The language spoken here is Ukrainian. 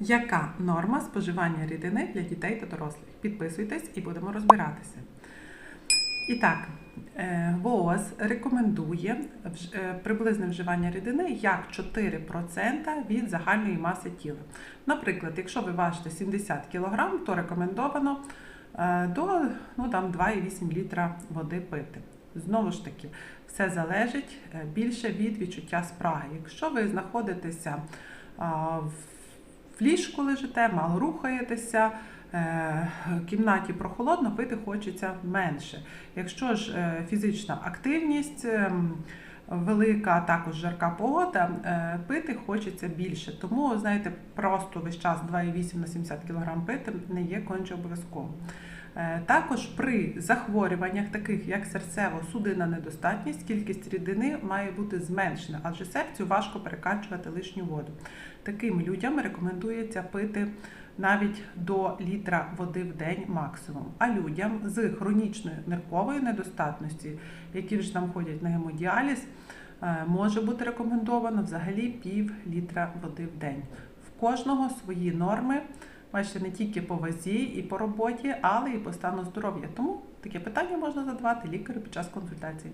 Яка норма споживання рідини для дітей та дорослих? Підписуйтесь і будемо розбиратися. І так, е, ВООЗ рекомендує вж- е, приблизне вживання рідини як 4% від загальної маси тіла. Наприклад, якщо ви важите 70 кг, то рекомендовано е, до ну, там, 2,8 літра води пити. Знову ж таки, все залежить е, більше від відчуття спраги. Якщо ви знаходитеся в в ліжку лежите, мало рухаєтеся, е, в кімнаті прохолодно, пити хочеться менше. Якщо ж е, фізична активність ем, велика, також жарка погода, е, пити хочеться більше. Тому, знаєте, просто весь час 2,8 на 70 кг пити не є конче обов'язково. Е, Також при захворюваннях, таких як серцево-судинна недостатність, кількість рідини має бути зменшена, адже серцю важко перекачувати лишню воду. Таким людям рекомендується пити навіть до літра води в день максимум. А людям з хронічною нирковою недостатністю, які вже там ходять на гемодіаліз, е, може бути рекомендовано взагалі пів літра води в день. В кожного свої норми. Бачите, не тільки по вазі і по роботі, але і по стану здоров'я. Тому таке питання можна задавати лікарю під час консультації.